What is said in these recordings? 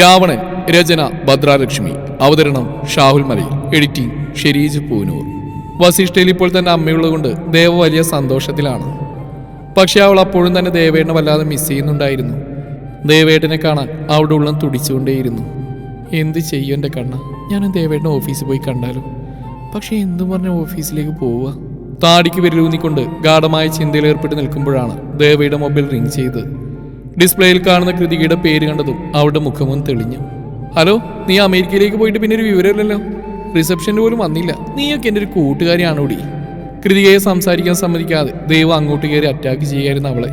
രാവണൻ രചന ഭദ്രാലക്ഷ്മി. അവതരണം ഷാഹുൽ മലയിൽ. എഡിറ്റിംഗ് ഷെരീജ് പൂനൂർ. വസിഷ്ഠയിൽ ഇപ്പോൾ തന്നെ അമ്മയുള്ളതുകൊണ്ട് ദേവ വലിയ സന്തോഷത്തിലാണ്. പക്ഷെ അവൾ അപ്പോഴും തന്നെ ദേവേട്ടനെ വല്ലാതെ മിസ് ചെയ്യുന്നുണ്ടായിരുന്നു. ദേവേട്ടനെ കാണാൻ അവിടെ ഉള്ളം തുടിച്ചുകൊണ്ടേയിരുന്നു. എന്ത് ചെയ്യും എന്റെ കണ്ണ? ഞാൻ ദേവേട്ടനെ ഓഫീസിൽ പോയി കണ്ടാലും? പക്ഷേ എന്തും പറഞ്ഞ ഓഫീസിലേക്ക് പോവുക. താടിക്ക് വിരലൂന്നിക്കൊണ്ട് ഗാഠമായ ചിന്തയിൽ ഏർപ്പെട്ട് നിൽക്കുമ്പോഴാണ് ദേവയുടെ മൊബൈൽ റിങ് ചെയ്തത് ഡിസ്പ്ലേയിൽ കാണുന്ന കൃതികയുടെ പേര് കണ്ടതും അവളുടെ മുഖമും തെളിഞ്ഞു. ഹലോ നീ അമേരിക്കയിലേക്ക് പോയിട്ട് പിന്നെ ഒരു വിവരമില്ലല്ലോ? റിസപ്ഷന് പോലും വന്നില്ല. നീയൊക്കെ എന്റെ ഒരു കൂട്ടുകാരിയാണോടി? കൃതികയെ സംസാരിക്കാൻ സമ്മതിക്കാതെ ദൈവം അങ്ങോട്ട് കയറി അറ്റാക്ക് ചെയ്യായിരുന്നു അവളെ.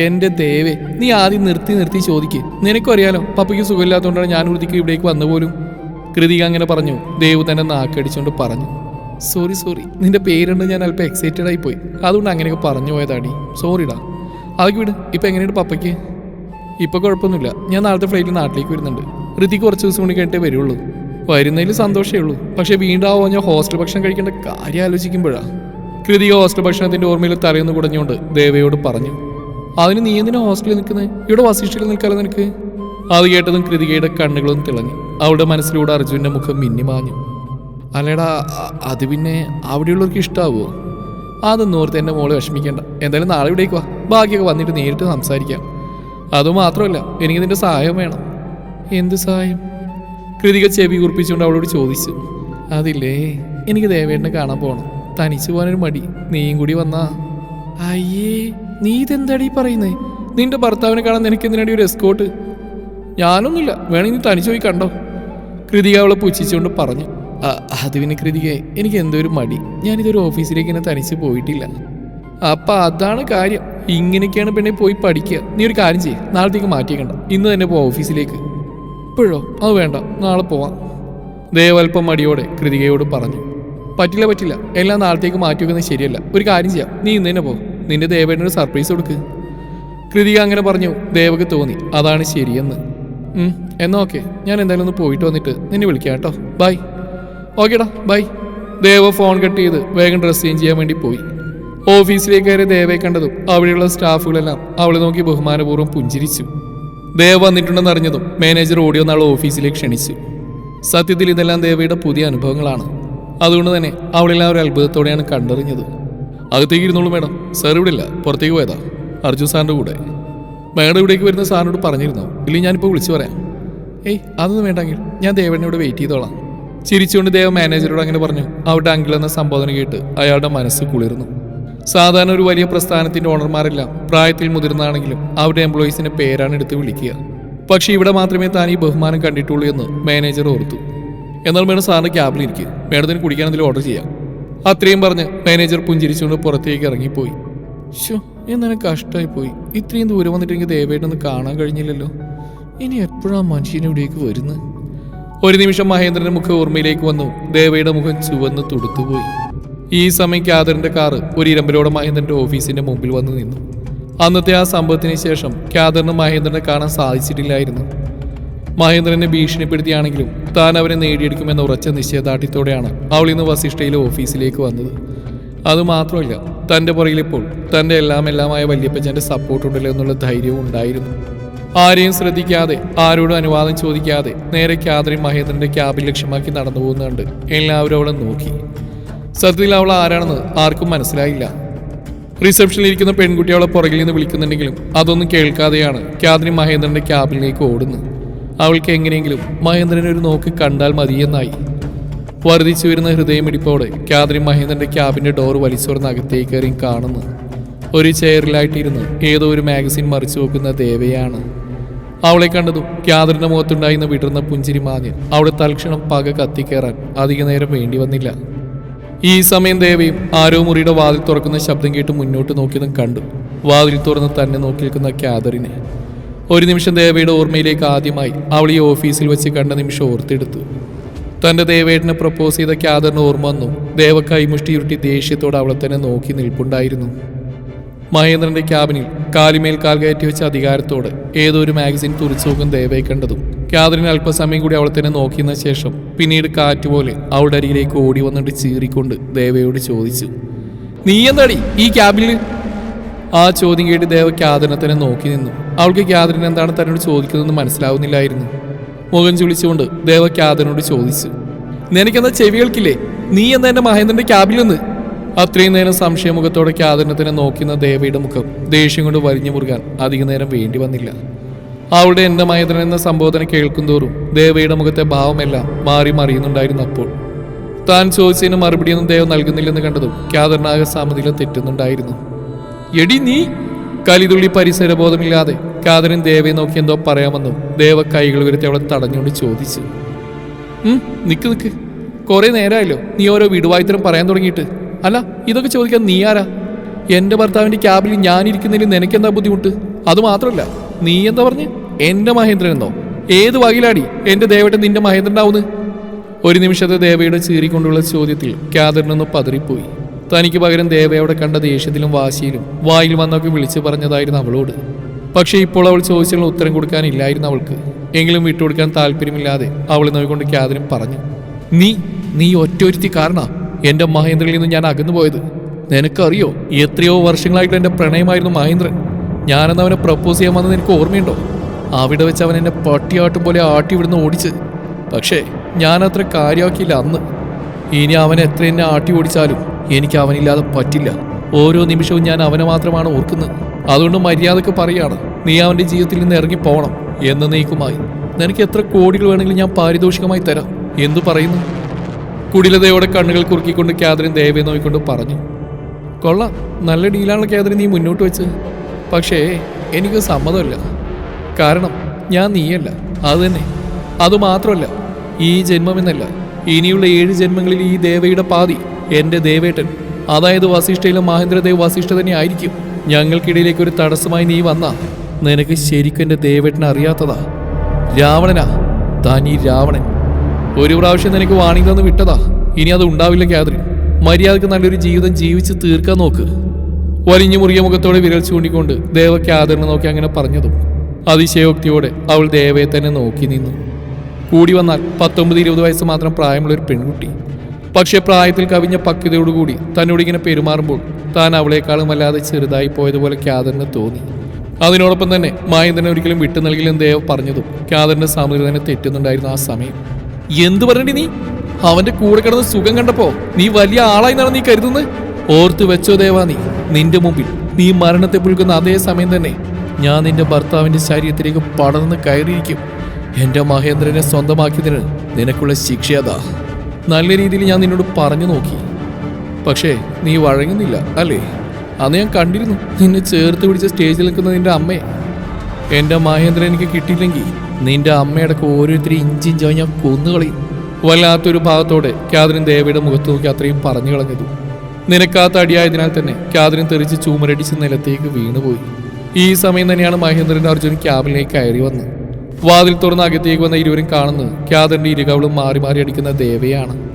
എന്റെ ദേവേ നീ ആദ്യം നിർത്തി നിർത്തി ചോദിക്ക്. നിനക്കറിയാലോ പപ്പയ്ക്ക് സുഖമില്ലാത്തതുകൊണ്ടാണ് ഞാൻ ഉറുതിക്ക് ഇവിടേക്ക് വന്നു പോലും കൃതിക അങ്ങനെ പറഞ്ഞു. ദേവ് തന്നെ നാക്കടിച്ചുകൊണ്ട് പറഞ്ഞു. Sorry sorry. നിന്റെ പേരുണ്ട് ഞാൻ അല്പം എക്സൈറ്റഡ് ആയി പോയി അതുകൊണ്ട് അങ്ങനെയൊക്കെ പറഞ്ഞു പോയതാടി. സോറിടാ. അതൊക്കെ വിട്. ഇപ്പം എങ്ങനെയുണ്ട് പപ്പയ്ക്ക്? ഇപ്പൊ കുഴപ്പമൊന്നുമില്ല. ഞാൻ നാളത്തെ ഫ്ലൈറ്റിൽ നാട്ടിലേക്ക് വരുന്നുണ്ട്. ഋതി കുറച്ച് ദിവസം കൂടി കഴിഞ്ഞിട്ടേ വരുള്ളൂ. വരുന്നതിൽ സന്തോഷമേ ഉള്ളൂ. പക്ഷേ വീണ്ടും ഞാൻ ഹോസ്റ്റൽ ഭക്ഷണം കഴിക്കേണ്ട കാര്യം ആലോചിക്കുമ്പോഴാണ് കൃതിക ഹോസ്റ്റൽ ഭക്ഷണത്തിന്റെ ഓർമ്മയിൽ തലയൊന്ന് കുടഞ്ഞുകൊണ്ട് ദേവയോട് പറഞ്ഞു അതിന് നീ എന്തിനാ ഹോസ്റ്റലിൽ നിൽക്കുന്നത് ഇവിടെ വസിഷ്ഠയിൽ നിൽക്കാതെ നിനക്ക്? അത് കേട്ടതും കൃതികയുടെ കണ്ണുകളും തിളങ്ങി. അവളുടെ മനസ്സിലൂടെ അർജുന്റെ മുഖം മിന്നിമാഞ്ഞു അല്ലേടാ അത് പിന്നെ അവിടെയുള്ളവർക്ക് ഇഷ്ടാവോ? അതൊന്നും ഓർത്ത് എന്റെ മോളെ വിഷമിക്കേണ്ട. എന്തായാലും നാളെ ഇവിടേക്ക് വാ. ബാക്കിയൊക്കെ വന്നിട്ട് നേരിട്ട് സംസാരിക്കാം. അതുമാത്രമല്ല എനിക്ക് നിന്റെ സഹായം വേണം. എന്ത് സഹായം? കൃതിക ചെവി കുറിപ്പിച്ചുകൊണ്ട് അവളോട് ചോദിച്ചു. അതില്ലേ എനിക്ക് ദേവേട്ടനെ കാണാൻ പോകണം തനിച്ചു പോകാനൊരു മടി. നീയും കൂടി വന്നാ. അയ്യേ നീ ഇതെന്താടി പറയുന്നേ? നിന്റെ ഭർത്താവിനെ കാണാൻ നിനക്ക് എന്തിനാടി ഒരു എസ്കോട്ട് ഞാനൊന്നുമില്ല. വേണമെങ്കിൽ നീ തനിച്ചു പോയി കണ്ടോ. കൃതിക അവളെ പുച്ഛിച്ചുകൊണ്ട് പറഞ്ഞു. "അ- അത് പിന്നെ കൃതികെ എനിക്ക് എന്തോ ഒരു മടി. ഞാനിതൊരു ഓഫീസിലേക്ക് ഇങ്ങനെ തനിച്ച് പോയിട്ടില്ല. അപ്പൊ അതാണ് കാര്യം. ഇങ്ങനെയൊക്കെയാണ് പെണ്ണെ പോയി പഠിക്കുക. നീ ഒരു കാര്യം ചെയ്യ്. നാളത്തേക്ക് മാറ്റിയേക്കണ്ട. ഇന്ന് തന്നെ പോവാം ഓഫീസിലേക്ക്. ഇപ്പോഴോ? അത് വേണ്ട. നാളെ പോവാം. ദേവൽപ്പം മടിയോടെ കൃതികയോട് പറഞ്ഞു. പറ്റില്ല പറ്റില്ല. എല്ലാം നാളത്തേക്ക് മാറ്റി വെക്കുന്നത് ശരിയല്ല. ഒരു കാര്യം ചെയ്യാം. നീ ഇന്ന് തന്നെ പോ. നിന്റെ ദേവേട്ടനൊരു സർപ്രൈസ് കൊടുക്ക്. കൃതിക അങ്ങനെ പറഞ്ഞു. ദേവക്ക് തോന്നി. അതാണ് ശരിയെന്ന്. എന്നാ ഓക്കെ. ഞാൻ എന്തായാലും ഒന്ന് പോയിട്ട് വന്നിട്ട് നിന്നെ വിളിക്കാം കേട്ടോ. ബൈ. ഓക്കേടാ. ബൈ. ദേവ ഫോൺ കട്ട് ചെയ്ത് വേഗം ഡ്രസ് ചെയ്യാൻ വേണ്ടി പോയി. ഓഫീസിലേക്ക് കയറി ദേവയെ കണ്ടതും അവിടെയുള്ള സ്റ്റാഫുകളെല്ലാം അവളെ നോക്കി ബഹുമാനപൂർവം പുഞ്ചിരിച്ചു. ദേവ് വന്നിട്ടുണ്ടെന്ന് അറിഞ്ഞതും മാനേജർ ഓടിയോ നാളെ ഓഫീസിലേക്ക് ക്ഷണിച്ചു. സത്യത്തിൽ ഇതെല്ലാം ദേവയുടെ പുതിയ അനുഭവങ്ങളാണ്. അതുകൊണ്ട് തന്നെ അവളെല്ലാം ഒരു അത്ഭുതത്തോടെയാണ് കണ്ടറിഞ്ഞത്. അകത്തേക്ക് ഇരുന്നോളൂ മേഡം. സാർ ഇവിടെ ഇല്ല പുറത്തേക്ക് പോയതാ. അർജുൻ സാറിന്റെ കൂടെ. മേഡം ഇവിടേക്ക് വരുന്ന സാറിനോട് പറഞ്ഞിരുന്നോ? ഇല്ലെങ്കിൽ ഞാനിപ്പോൾ വിളിച്ചു പറയാം. ഏയ് അതൊന്നും വേണ്ടെങ്കിൽ ഞാൻ ദേവനെ ഇവിടെ വെയിറ്റ് ചെയ്തോളാം. ചിരിച്ചുകൊണ്ട് ദേവ മാനേജറോട് അങ്ങനെ പറഞ്ഞു. അവിടെ അങ്കിൾ എന്ന സംബോധന കേട്ട് അയാളുടെ മനസ്സ് കുളിർന്നു. സാധാരണ ഒരു വലിയ പ്രസ്ഥാനത്തിന്റെ ഓണർമാരെല്ലാം. പ്രായത്തിൽ മുതിർന്നാണെങ്കിലും അവരുടെ എംപ്ലോയീസിന്റെ പേരാണ് എടുത്ത് വിളിക്കുക. പക്ഷേ ഇവിടെ മാത്രമേ താൻ ഈ ബഹുമാനം കണ്ടിട്ടുള്ളൂ എന്ന് മാനേജർ ഓർത്തു. എന്നാൽ മേഡം സാറിന്റെ ക്യാബിൽ ഇരിക്കുക മേഡത്തിന് കുടിക്കാൻ ഓർഡർ ചെയ്യാം. അത്രയും പറഞ്ഞ് മാനേജർ പുഞ്ചിരിച്ചുകൊണ്ട് പുറത്തേക്ക് ഇറങ്ങിപ്പോയി. ഷോ എന്നെ കഷ്ടമായി പോയി ഇത്രയും ദൂരം വന്നിട്ട് എനിക്ക് ദയവായിട്ടൊന്ന് കാണാൻ കഴിഞ്ഞില്ലല്ലോ. ഇനി എപ്പോഴാണ് മനുഷ്യൻ ഇവിടേക്ക് വരുന്നത്? ഒരു നിമിഷം മഹേന്ദ്രന്റെ മുഖം ഓർമ്മയിലേക്ക് വന്നു. ദേവയുടെ മുഖം ചുവന്ന് തുടുത്തുപോയി. ഈ സമയം ക്യാദറിന്റെ കാറ് ഒരു ഇരമ്പലോടെ മഹേന്ദ്രന്റെ ഓഫീസിന്റെ മുമ്പിൽ വന്ന് നിന്നു. അന്നത്തെ ആ സംഭവത്തിന് ശേഷം ക്യാദറിന് മഹേന്ദ്രനെ കാണാൻ സാധിച്ചിട്ടില്ലായിരുന്നു. മഹേന്ദ്രനെ ഭീഷണിപ്പെടുത്തിയാണെങ്കിലും താൻ അവനെ നേടിയെടുക്കുമെന്ന ഉറച്ച നിശ്ചയദാർഢ്യത്തോടെയാണ് അവൾ ഇന്ന് വസിഷ്ഠയിലെ ഓഫീസിലേക്ക് വന്നത്. അതുമാത്രമല്ല തന്റെ പുറകിലിപ്പോൾ തന്റെ എല്ലാം എല്ലാമായ വല്യപ്പച്ചന്റെ സപ്പോർട്ട് ഉണ്ടല്ലോ എന്നുള്ള ധൈര്യവും ഉണ്ടായിരുന്നു. ആരെയും ശ്രദ്ധിക്കാതെ ആരോടും അനുവാദം ചോദിക്കാതെ നേരെ ക്യാദറി മഹേന്ദ്രന്റെ ക്യാബിൽ ലക്ഷ്യമാക്കി നടന്നു പോകുന്നുണ്ട് എല്ലാവരും അവളെ നോക്കി. സത്യത്തിൽ അവൾ ആരാണെന്ന് ആർക്കും മനസ്സിലായില്ല. റിസപ്ഷനിൽ ഇരിക്കുന്ന പെൺകുട്ടി അവളെ പുറകിൽ നിന്ന് വിളിക്കുന്നുണ്ടെങ്കിലും അതൊന്നും കേൾക്കാതെയാണ് ക്യാദ്രി മഹേന്ദ്രന്റെ ക്യാബിലേക്ക് ഓടുന്നത്. അവൾക്ക് എങ്ങനെയെങ്കിലും മഹേന്ദ്രനെ ഒരു നോക്ക് കണ്ടാൽ മതിയെന്നായി. വർദ്ധിച്ചു വരുന്ന ഹൃദയമിടിപ്പോടെ ക്യാദ്രി മഹേന്ദ്രന്റെ ക്യാബിന്റെ ഡോർ വലിച്ചുറന്ന് അകത്തേക്ക് കയറി കാണുന്നു ഒരു ചെയറിലായിട്ടിരുന്ന് ഏതോ ഒരു മാഗസിൻ മറിച്ചു നോക്കുന്ന ദേവയാണ്. അവളെ കണ്ടതും ക്യാദറിന്റെ മുഖത്തുണ്ടായിരുന്ന വിടർന്ന പുഞ്ചിരി മാഞ്ഞ് അവിടെ തൽക്ഷണം പക കത്തിക്കേറാൻ അധിക നേരം വേണ്ടി വന്നില്ല. ഈ സമയം ദേവയും ആരോ മുറിയുടെ വാതിൽ തുറക്കുന്ന ശബ്ദം കേട്ട് മുന്നോട്ട് നോക്കിയതും കണ്ടു. വാതിൽ തുറന്ന് തന്നെ നോക്കി നിൽക്കുന്ന ക്യാദറിനെ ഒരു നിമിഷം ദേവയുടെ ഓർമ്മയിലേക്ക് ആദ്യമായി അവൾ ഈ ഓഫീസിൽ വെച്ച് കണ്ട നിമിഷം ഓർത്തെടുത്തു. തന്റെ ദേവേട്ടനെ പ്രപ്പോസ് ചെയ്ത ക്യാദറിന് ഓർമ്മ വന്നു. ദേവ കൈമുഷ്ടി ഉരുട്ടി ദേഷ്യത്തോടെ അവളെ തന്നെ നോക്കി നിൽപ്പുണ്ടായിരുന്നു. മഹേന്ദ്രന്റെ ക്യാബിനിൽ കാലിമേൽ കാൽ കയറ്റി വെച്ച അധികാരത്തോടെ ഏതോ ഒരു മാഗസിൻ തുറിച്ചു നോക്കും ദേവയെ കണ്ടതും. ക്യാദറിന് അല്പസമയം കൂടി അവളെ തന്നെ നോക്കിയെന്ന ശേഷം പിന്നീട് കാറ്റുപോലെ അവളുടെ അരികിലേക്ക് ഓടി വന്നിട്ട് ചീറിക്കൊണ്ട് ദേവയോട് ചോദിച്ചു നീ എന്താടി ഈ ക്യാബിൽ ആ ചോദ്യം കേട്ട് ദേവ ക്യാദറിനെ തന്നെ നോക്കി നിന്നു. അവൾക്ക് ക്യാദറിന് എന്താണ് തന്നോട് ചോദിക്കുന്നതെന്ന് മനസ്സിലാവുന്നില്ലായിരുന്നു. മുഖം ചുളിച്ചുകൊണ്ട് ദേവ ക്യാദറിനോട് ചോദിച്ചു നിനക്കെന്താ ചെവികൾക്കില്ലേ നീ എന്താ എന്റെ മഹേന്ദ്രന്റെ ക്യാബിൽ നിന്ന് അത്രയും നേരം സംശയമുഖത്തോടെ ക്യാദറിനെ തന്നെ നോക്കുന്ന ദേവയുടെ മുഖം ദേഷ്യം കൊണ്ട് വരിഞ്ഞു മുറുകാൻ അധികം നേരം വേണ്ടി വന്നില്ല. അവളുടെ എന്റെ മൈതൻ എന്ന സംബോധന കേൾക്കുന്തോറും ദേവയുടെ മുഖത്തെ ഭാവമെല്ലാം മാറി മറിയുന്നുണ്ടായിരുന്നു അപ്പോൾ താൻ ചോദിച്ചതിന് മറുപടിയൊന്നും ദേവ നൽകുന്നില്ലെന്ന് കണ്ടതും ക്യാദറിനാകെ സമിതിയിൽ തെറ്റുന്നുണ്ടായിരുന്നു. എടി നീ? കലിതുള്ളി പരിസരബോധമില്ലാതെ കാതറിൻ ദേവയെ നോക്കി എന്തോ പറയാമെന്നും ദേവ കൈകൾ വരുത്തി അവളെ തടഞ്ഞുകൊണ്ട് ചോദിച്ചു. നിക്ക് നിക്ക്. കുറെ നേരമായല്ലോ നീ ഓരോ വിടുവായുത്തരം പറയാൻ തുടങ്ങിയിട്ട്. അല്ല ഇതൊക്കെ ചോദിക്കാൻ നീ ആരാ? എന്റെ ഭർത്താവിന്റെ ക്യാബിൽ ഞാനിരിക്കുന്നതിൽ നിനക്കെന്താ ബുദ്ധിമുട്ട്? അത് മാത്രമല്ല നീ എന്താ പറഞ്ഞ്? എന്റെ മഹേന്ദ്രൻ എന്നോ? ഏത് വകയിലാടി എന്റെ ദേവേട്ടൻ നിന്റെ മഹേന്ദ്രനാവുന്നു ഒരു നിമിഷത്തെ ദേവയുടെ ചീറിക്കൊണ്ടുള്ള ചോദ്യത്തിൽ ക്യാദറിനൊന്ന് പതറിപ്പോയി. തനിക്ക് പകരം ദേവയോടെ കണ്ട ദേഷ്യത്തിലും വാശിയിലും വായിൽ വന്നൊക്കെ വിളിച്ചു പറഞ്ഞതായിരുന്നു അവളോട്. പക്ഷേ ഇപ്പോൾ അവൾ ചോദിച്ചുള്ള ഉത്തരം കൊടുക്കാനില്ലായിരുന്നു അവൾക്ക്. എങ്കിലും വിട്ടുകൊടുക്കാൻ താല്പര്യമില്ലാതെ അവൾ നോക്കിക്കൊണ്ട് ക്യാദറിൻ പറഞ്ഞു നീ നീ ഒറ്റൊരുത്തി കാരണ എന്റെ മഹേന്ദ്രനിൽ നിന്ന് ഞാൻ അകന്നു പോയത്. നിനക്കറിയോ എത്രയോ വർഷങ്ങളായിട്ട് എന്റെ പ്രണയമായിരുന്നു മഹേന്ദ്രൻ. ഞാനെന്ന് അവനെ പ്രപ്പോസ് ചെയ്യാൻ വന്നത് എനിക്ക് ഓർമ്മയുണ്ടോ? അവിടെ വെച്ച് അവൻ എന്നെ പട്ടിയാട്ടും പോലെ ആട്ടി ഇവിടുന്ന് ഓടിച്ച്. പക്ഷേ അത്ര കാര്യമാക്കിയില്ല അന്ന്. ഇനി അവൻ എത്ര എന്നെ ആട്ടി ഓടിച്ചാലും എനിക്ക് അവനില്ലാതെ പറ്റില്ല. ഓരോ നിമിഷവും ഞാൻ അവനെ മാത്രമാണ് ഓർക്കുന്നത്. അതുകൊണ്ട് മര്യാദയ്ക്ക് പറയാണ് നീ അവന്റെ ജീവിതത്തിൽ നിന്ന് ഇറങ്ങി പോകണം എന്ന് നീക്കുമായി. നിനക്ക് എത്ര കോടികൾ വേണമെങ്കിലും ഞാൻ പാരിതോഷികമായി തരാം. എന്തു പറയുന്നു? കുടിലതയോടെ കണ്ണുകൾ കുറുക്കിക്കൊണ്ട് ക്യാദറിൻ ദേവയെ നോക്കിക്കൊണ്ട് പറഞ്ഞു കൊള്ളാം നല്ല ഡീലാണ് ക്യാദറിൻ നീ മുന്നോട്ട് വെച്ച്. പക്ഷേ എനിക്ക് സമ്മതമല്ല. കാരണം ഞാൻ നീയല്ല. അത് തന്നെ. അതുമാത്രമല്ല ഈ ജന്മമെന്നല്ല ഇനിയുള്ള ഏഴ് ജന്മങ്ങളിൽ ഈ ദേവയുടെ പാതി എന്റെ ദേവേട്ടൻ അതായത് വസിഷ്ഠയിലെ മഹേന്ദ്രദേവ് വസിഷ്ഠ തന്നെ ആയിരിക്കും. ഞങ്ങൾക്കിടയിലേക്ക് ഒരു തടസ്സമായി നീ വന്ന നിനക്ക് ശരിക്കും എന്റെ ദേവേട്ടനെ അറിയാത്തതാ. രാവണനാ താൻ ഈ രാവണൻ. ഒരു പ്രാവശ്യം നിനക്ക് വാണി തന്ന് വിട്ടതാ. ഇനി അത് ഉണ്ടാവില്ല ക്യാദ്രി മര്യാദയ്ക്ക് നല്ലൊരു ജീവിതം ജീവിച്ച് തീർക്കാൻ നോക്ക്. വലിഞ്ഞു മുറിയ മുഖത്തോടെ വിരൽ ചൂണ്ടിക്കൊണ്ട് ദേവ ക്യാദറിനെ നോക്കി അങ്ങനെ പറഞ്ഞതും അതിശയോക്തിയോടെ അവൾ ദേവയെ തന്നെ നോക്കി നിന്നു. കൂടി വന്നാൽ പത്തൊമ്പത് ഇരുപത് വയസ്സ് മാത്രം പ്രായമുള്ള ഒരു പെൺകുട്ടി. പക്ഷേ പ്രായത്തിൽ കവിഞ്ഞ പക്വതയോടുകൂടി തന്നോട് ഇങ്ങനെ പെരുമാറുമ്പോൾ താൻ അവളെക്കാളും വല്ലാതെ ചെറുതായി പോയതുപോലെ ക്യാദറിന് തോന്നി. അതിനോടൊപ്പം തന്നെ മായന്തനെ ഒരിക്കലും വിട്ടു നൽകില്ലെന്ന് ദേവ് പറഞ്ഞതും ക്യാദറിന്റെ സാമൂഹിക തന്നെ തെറ്റുന്നുണ്ടായിരുന്നു ആ സമയം. എന്തു പറഞ്ഞി നീ? അവന്റെ കൂടെ കിടന്ന് സുഖം കണ്ടപ്പോ നീ വലിയ ആളായി നടന്ന് നീ കരുതുന്നത്? ഓർത്തു വെച്ചോ ദേവാ നീ. നിന്റെ മുമ്പിൽ നീ മരണത്തെ പുൽക്കുന്ന അതേ സമയം തന്നെ ഞാൻ നിന്റെ ഭർത്താവിന്റെ ശരീരത്തിലേക്ക് പടർന്ന് കയറിയിരിക്കും. എന്റെ മഹേന്ദ്രനെ സ്വന്തമാക്കിയതിന് നിനക്കുള്ള ശിക്ഷ ശിക്ഷയതാ നല്ല രീതിയിൽ ഞാൻ നിന്നോട് പറഞ്ഞു നോക്കി. പക്ഷേ നീ വഴങ്ങുന്നില്ല അല്ലേ? അന്ന് ഞാൻ കണ്ടിരുന്നു നിന്നെ ചേർത്ത് പിടിച്ച് സ്റ്റേജിൽ നിൽക്കുന്ന നിന്റെ അമ്മയെ. എന്റെ മഹേന്ദ്രൻ എനിക്ക് കിട്ടിയില്ലെങ്കിൽ നിന്റെ അമ്മയടക്കം ഓരോരുത്തരും ഇഞ്ചിഞ്ചായി ഞാൻ കൊന്നുകളയും. വല്ലാത്തൊരു ഭാഗത്തോടെ ക്യാദറിൻ ദേവിയുടെ മുഖത്ത് നോക്കി അത്രയും പറഞ്ഞു കളഞ്ഞതു. നിനക്കാത്ത അടിയായതിനാൽ തന്നെ ക്യാദറിൻ തെറിച്ച് ചൂമരടിച്ച് നിലത്തേക്ക് വീണുപോയി. ഈ സമയം തന്നെയാണ് മഹേന്ദ്രൻ അർജുൻ ക്യാബിലേക്ക് കയറി വന്നത്. വാതിൽ തുറന്ന് അകത്തേക്ക് വന്ന ഇരുവരും കാണുന്നത് ക്യാദറിന്റെ ഇരുകവളും മാറി മാറി അടിക്കുന്ന ദേവയാണ്.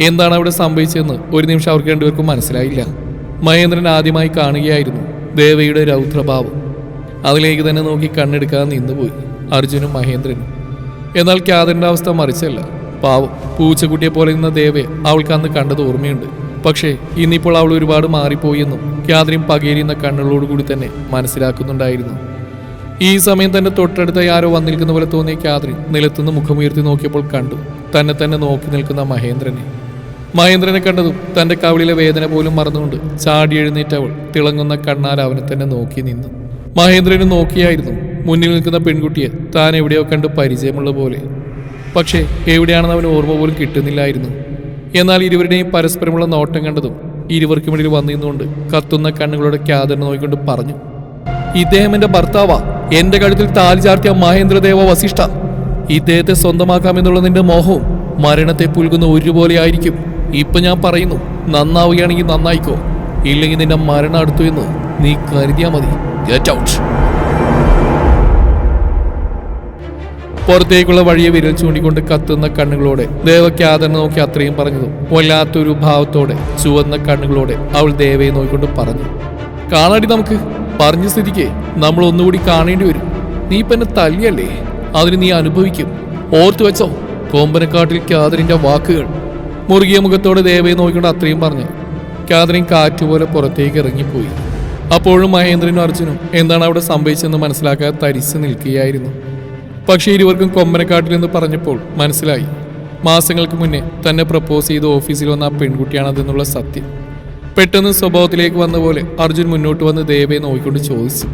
എന്താണ് അവിടെ സംഭവിച്ചതെന്ന് ഒരു നിമിഷം അവർക്ക് രണ്ടുപേർക്കും മനസ്സിലായില്ല. മഹേന്ദ്രൻ ആദ്യമായി കാണുകയായിരുന്നു ദേവയുടെ രൗദ്രഭാവം. അതിലേക്ക് തന്നെ നോക്കി കണ്ണെടുക്കാതെ നിന്നുപോയി അർജുനും മഹേന്ദ്രനും. എന്നാൽ ക്യാദറിന്റെ അവസ്ഥ മറിച്ചല്ല. പാവം പൂച്ചക്കുട്ടിയെ പോലെ നിന്ന ദേവയെ അവൾക്ക് അന്ന് കണ്ടത് ഓർമ്മയുണ്ട്. പക്ഷേ ഇന്നിപ്പോൾ അവൾ ഒരുപാട് മാറിപ്പോയെന്നും ക്യാദറിൻ കണ്ണുകളോട് കണ്ണുകളോടുകൂടി തന്നെ മനസ്സിലാക്കുന്നുണ്ടായിരുന്നു. ഈ സമയം തന്നെ തൊട്ടടുത്ത ആരോ വന്നിരിക്കുന്ന പോലെ തോന്നിയ ക്യാദറിൻ നിലത്തുനിന്ന് മുഖമുയർത്തി നോക്കിയപ്പോൾ കണ്ടു. തന്നെ തന്നെ നോക്കി നിൽക്കുന്ന മഹേന്ദ്രനെ. മഹേന്ദ്രനെ കണ്ടതും തന്റെ കവിളിലെ വേദന പോലും മറന്നുകൊണ്ട് ചാടി എഴുന്നേറ്റ് അവൾ തിളങ്ങുന്ന കണ്ണാൽ അവനെ തന്നെ നോക്കി നിന്നു. മഹേന്ദ്രന് നോക്കിയായിരുന്നു. മുന്നിൽ നിൽക്കുന്ന പെൺകുട്ടിയെ താൻ എവിടെയോ കണ്ട് പരിചയമുള്ള പോലെ. പക്ഷേ എവിടെയാണെന്ന് അവന് ഓർമ്മ പോലും കിട്ടുന്നില്ലായിരുന്നു. എന്നാൽ ഇരുവരുടെയും പരസ്പരമുള്ള നോട്ടം കണ്ടതും ഇരുവർക്കുമിടയിൽ വന്നിരുന്നുകൊണ്ട് കത്തുന്ന കണ്ണുകളോടെ ക്യാദറിനെ നോക്കിക്കൊണ്ട് പറഞ്ഞു ഇദ്ദേഹം എന്റെ ഭർത്താവാ. എന്റെ കഴുത്തിൽ താലി ചാർത്തിയ മഹേന്ദ്രദേവ വസിഷ്ഠ. ഇദ്ദേഹത്തെ സ്വന്തമാക്കാമെന്നുള്ള നിന്റെ മോഹവും മരണത്തെ പുൽകുന്ന ഒരുപോലെ ആയിരിക്കും. ഇപ്പൊ ഞാൻ പറയുന്നു നന്നാവുകയാണെങ്കിൽ നന്നായിക്കോ. ഇല്ലെങ്കിൽ നിന്റെ മരണം അടുത്തു എന്ന് നീ കരുതിയാ മതി. ഗെറ്റ് ഔട്ട് പുറത്തേക്കുള്ള വഴിയെ വിരൽ ചൂണ്ടിക്കൊണ്ട് കത്തുന്ന കണ്ണുകളോടെ ദേവക്യാദറിനെ നോക്കി അത്രയും പറഞ്ഞതും വല്ലാത്തൊരു ഭാവത്തോടെ ചുവന്ന കണ്ണുകളോടെ അവൾ ദേവയെ നോക്കിക്കൊണ്ട് പറഞ്ഞു കാണാടി നമുക്ക് പറഞ്ഞ സ്ഥിതിക്ക് നമ്മൾ ഒന്നുകൂടി കാണേണ്ടി വരും. നീ ഇപ്പൊ എന്നെ തല്ലിയല്ലേ? അതിന് നീ അനുഭവിക്കും. ഓർത്തു വെച്ചോ കോമ്പനക്കാട്ടിൽ ക്യാദറിന്റെ വാക്കുകൾ. മുറുകിയ മുഖത്തോടെ ദേവയെ നോക്കിക്കൊണ്ട് അത്രയും പറഞ്ഞു. ക്യാദറിൻ കാറ്റുപോലെ പുറത്തേക്ക് ഇറങ്ങിപ്പോയി. അപ്പോഴും മഹേന്ദ്രനും അർജുനും എന്താണ് അവിടെ സംഭവിച്ചതെന്ന് മനസ്സിലാക്കാതെ തരിച്ചു നിൽക്കുകയായിരുന്നു. പക്ഷേ ഇരുവർക്കും കൊമ്പനക്കാട്ടിൽ നിന്ന് പറഞ്ഞപ്പോൾ മനസ്സിലായി. മാസങ്ങൾക്ക് മുന്നേ തന്നെ പ്രപ്പോസ് ചെയ്ത് ഓഫീസിൽ വന്ന ആ പെൺകുട്ടിയാണതെന്നുള്ള സത്യം. പെട്ടെന്ന് സ്വഭാവത്തിലേക്ക് വന്ന പോലെ അർജുൻ മുന്നോട്ട് വന്ന് ദേവയെ നോക്കിക്കൊണ്ട് ചോദിച്ചു.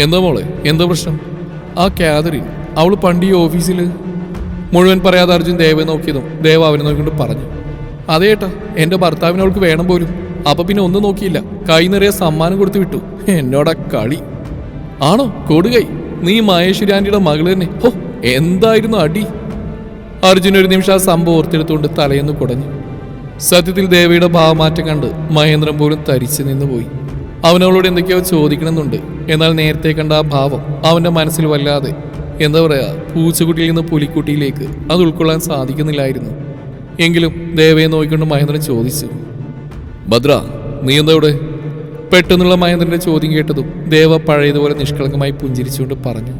എന്താ മോളെ എന്താ പ്രശ്നം? ആ കാതറിൻ അവൾ പണ്ട് ഈ ഓഫീസിൽ? മുഴുവൻ പറയാതെ അർജുൻ ദേവയെ നോക്കിയതും ദേവ അവനെ നോക്കിക്കൊണ്ട് പറഞ്ഞു. അതേട്ടാ എന്റെ ഭർത്താവിന് അവൾക്ക് വേണം പോലും. അപ്പൊ പിന്നെ ഒന്നും നോക്കിയില്ല. കൈ നിറയെ സമ്മാനം കൊടുത്തു വിട്ടു. എന്നോടാ കളി. ആണോ? കൊടുകൈ നീ മഹേശ്വരി ആന്റിയുടെ മകൾ തന്നെ. ഓ എന്തായിരുന്നു അടി? അർജുൻ ഒരു നിമിഷം ആ സംഭവം ഓർത്തെടുത്തുകൊണ്ട് തലയെന്ന് കുടഞ്ഞു. സത്യത്തിൽ ദേവിയുടെ ഭാവമാറ്റം കണ്ട് മഹേന്ദ്രൻ പോലും തരിച്ചു നിന്ന് പോയി അവനവളോട് എന്തൊക്കെയോ ചോദിക്കണമെന്നുണ്ട്. എന്നാൽ നേരത്തെ കണ്ട ആ ഭാവം അവന്റെ മനസ്സിൽ വല്ലാതെ എന്താ പറയാ പൂച്ചക്കുട്ടിയിൽ നിന്ന് പുലിക്കുട്ടിയിലേക്ക് അത് ഉൾക്കൊള്ളാൻ സാധിക്കുന്നില്ലായിരുന്നു. എങ്കിലും ദേവയെ നോക്കിക്കൊണ്ട് മഹേന്ദ്രൻ ചോദിച്ചു. ഭദ്ര നീ എന്താ ഇവിടെ? പെട്ടെന്നുള്ള മഹേന്ദ്രന്റെ ചോദ്യം കേട്ടതും ദേവ പഴയതുപോലെ നിഷ്കളങ്കമായി പുഞ്ചിരിച്ചുകൊണ്ട് പറഞ്ഞു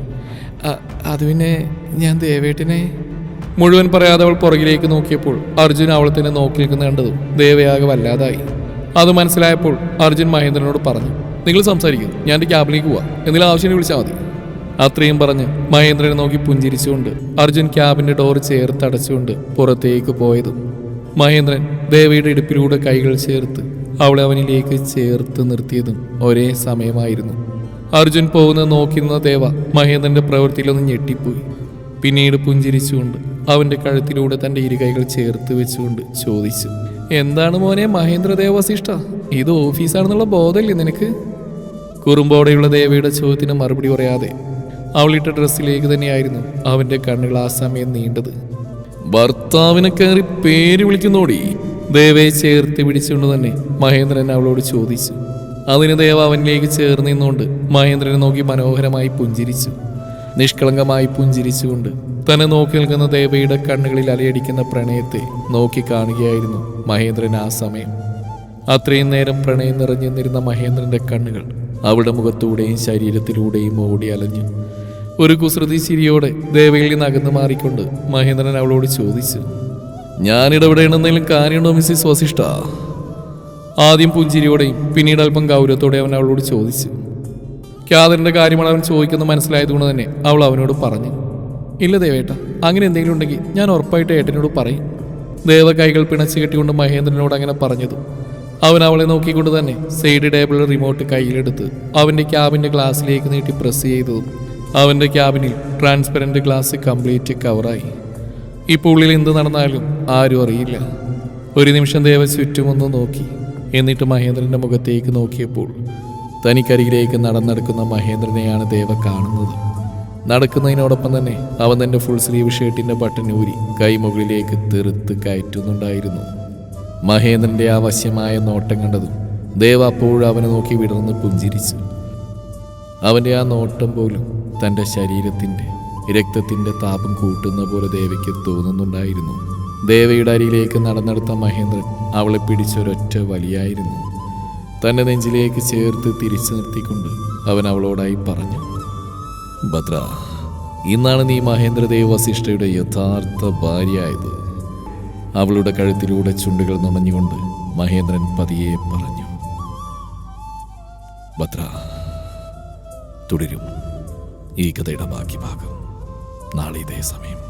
"അ- അത് പിന്നെ ഞാൻ ദേവേട്ടനെ? മുഴുവൻ പറയാതെ അവൾ പുറകിലേക്ക് നോക്കിയപ്പോൾ അർജുൻ അവളെ തന്നെ നോക്കി നിൽക്കുന്ന കണ്ടതും ദേവയാകെ വല്ലാതായി. അത് മനസ്സിലായപ്പോൾ അർജുൻ മഹേന്ദ്രനോട് പറഞ്ഞു നിങ്ങൾ സംസാരിക്കുന്നു ഞാൻ എന്റെ ക്യാബിലേക്ക് പോവാം എന്തെങ്കിലും ആവശ്യം വിളിച്ചാൽ മതി. അത്രയും പറഞ്ഞ് മഹേന്ദ്രനെ നോക്കി പുഞ്ചിരിച്ചുകൊണ്ട് അർജുൻ ക്യാബിന്റെ ഡോർ ചേർത്ത് അടച്ചുകൊണ്ട് പുറത്തേക്ക് പോയതും മഹേന്ദ്രൻ ദേവയുടെ ഇടുപ്പിലൂടെ കൈകൾ ചേർത്ത് അവളെ അവനിലേക്ക് ചേർത്ത് നിർത്തിയതും ഒരേ സമയമായിരുന്നു. അർജുൻ പോകുന്നത് നോക്കിയിരുന്ന ദേവ മഹേന്ദ്രന്റെ പ്രവൃത്തിയിലൊന്ന് ഞെട്ടിപ്പോയി. പിന്നീട് പുഞ്ചിരിച്ചുകൊണ്ട് അവന്റെ കഴുത്തിലൂടെ തന്റെ ഇരുകൈകൾ ചേർത്ത് വെച്ചുകൊണ്ട് ചോദിച്ചു എന്താണ് മോനെ മഹേന്ദ്രദേവ ദേവശിഷ്ട? ഇത് ഓഫീസാണെന്നുള്ള ബോധമില്ലേ നിനക്ക്? കുറുമ്പോടെയുള്ള ദേവയുടെ ചോദ്യത്തിന് മറുപടി പറയാതെ അവളിട്ട ഡ്രസ്സിലേക്ക് തന്നെയായിരുന്നു അവന്റെ കണ്ണുകൾ ആ സമയം നീണ്ടത്. ഭർത്താവിനെ കയറി പേര് വിളിക്കുന്നോടി. ദേവയെ ചേർത്ത് പിടിച്ചുകൊണ്ട് തന്നെ മഹേന്ദ്രൻ അവളോട് ചോദിച്ചു. അതിന് ദേവ അവനിലേക്ക് ചേർന്ന് നിന്നുകൊണ്ട് മഹേന്ദ്രനെ നോക്കി മനോഹരമായി പുഞ്ചിരിച്ചു. നിഷ്കളങ്കമായി പുഞ്ചിരിച്ചുകൊണ്ട് തന്നെ നോക്കി നിൽക്കുന്ന ദേവയുടെ കണ്ണുകളിൽ അലയടിക്കുന്ന പ്രണയത്തെ നോക്കി കാണുകയായിരുന്നു മഹേന്ദ്രൻ ആ സമയം. അത്രയും നേരം പ്രണയം നിറഞ്ഞു നിന്നിരുന്ന മഹേന്ദ്രന്റെ കണ്ണുകൾ അവളുടെ മുഖത്തൂടെയും ശരീരത്തിലൂടെയും ഓടി അലഞ്ഞു. ഒരു കുസൃതി ചിരിയോടെ ദേവയിൽ നിന്ന് അകന്നു മാറിക്കൊണ്ട് മഹേന്ദ്രൻ അവളോട് ചോദിച്ചു ഞാനിടപെടണമെന്തെങ്കിലും കാര്യമുണ്ടോ മിസ്സിസ് വസിഷ്ഠ? ആദ്യം പുഞ്ചിരിയോടെയും പിന്നീട് അല്പം ഗൗരവത്തോടെ അവൻ അവളോട് ചോദിച്ചു. ക്യാദറിന്റെ കാര്യമാണ് അവൻ ചോദിക്കുന്നത് മനസ്സിലായതുകൊണ്ട് തന്നെ അവൾ അവനോട് പറഞ്ഞു. ഇല്ല ദേവേട്ട അങ്ങനെ എന്തെങ്കിലും ഉണ്ടെങ്കിൽ ഞാൻ ഉറപ്പായിട്ട് ഏട്ടനോട് പറയും. ദേവ കൈകൾ പിണച്ചു കെട്ടിക്കൊണ്ട് മഹേന്ദ്രനോട് അങ്ങനെ പറഞ്ഞതും. അവൻ അവളെ നോക്കിക്കൊണ്ട് തന്നെ സൈഡ് ടേബിളിൽ റിമോട്ട് കയ്യിലെടുത്ത് അവന്റെ ക്യാബിന്റെ ഗ്ലാസ്സിലേക്ക് നീട്ടി പ്രസ് ചെയ്തതും അവന്റെ ക്യാബിനിൽ ട്രാൻസ്പെറന്റ് ഗ്ലാസ് കംപ്ലീറ്റ് കവറായി. ഇപ്പോൾ ഉള്ളിൽ എന്ത് നടന്നാലും ആരും അറിയില്ല. ഒരു നിമിഷം ദേവ ചുറ്റുമൊന്ന് നോക്കി. എന്നിട്ട് മഹേന്ദ്രന്റെ മുഖത്തേക്ക് നോക്കിയപ്പോൾ തനിക്കരികിലേക്ക് നടന്നെടുക്കുന്ന മഹേന്ദ്രനെയാണ് ദേവ കാണുന്നത്. നടക്കുന്നതിനോടൊപ്പം തന്നെ അവൻ തന്റെ ഫുൾ സ്ലീവ് ഷർട്ടിന്റെ ബട്ടൺ ഊരി കൈമുകളിലേക്ക് തെറുത്ത് കയറ്റുന്നുണ്ടായിരുന്നു. മഹേന്ദ്രന്റെ ആവശ്യമായ വശ്യമായ നോട്ടം കണ്ടതും ദേവ അപ്പോഴും അവനെ നോക്കി വിടർന്ന് പുഞ്ചിരിച്ചു. അവന്റെ ആ നോട്ടം പോലും തന്റെ ശരീരത്തിന്റെ രക്തത്തിന്റെ താപം കൂട്ടുന്ന പോലെ ദേവയ്ക്ക് തോന്നുന്നുണ്ടായിരുന്നു. ദേവയുടെ അരിയിലേക്ക് നടന്നെടുത്ത മഹേന്ദ്രൻ അവളെ പിടിച്ചൊരൊറ്റ വലിയായിരുന്നു. തന്റെ നെഞ്ചിലേക്ക് ചേർത്ത് തിരിച്ചു നിർത്തിക്കൊണ്ട് അവൻ അവളോടായി പറഞ്ഞു ഭദ്ര ഇന്നാണ് നീ മഹേന്ദ്രദേവ് വസിഷ്ഠയുടെ യഥാർത്ഥ ഭാര്യയായത്. അവളുടെ കഴുത്തിലൂടെ ചുണ്ടുകൾ നുണഞ്ഞുകൊണ്ട് മഹേന്ദ്രൻ പതിയെ പറഞ്ഞു ഭദ്ര തുടരും. ഈ കഥയുടെ ബാക്കി ഭാഗം. നാളെ ഇതേ സമയം.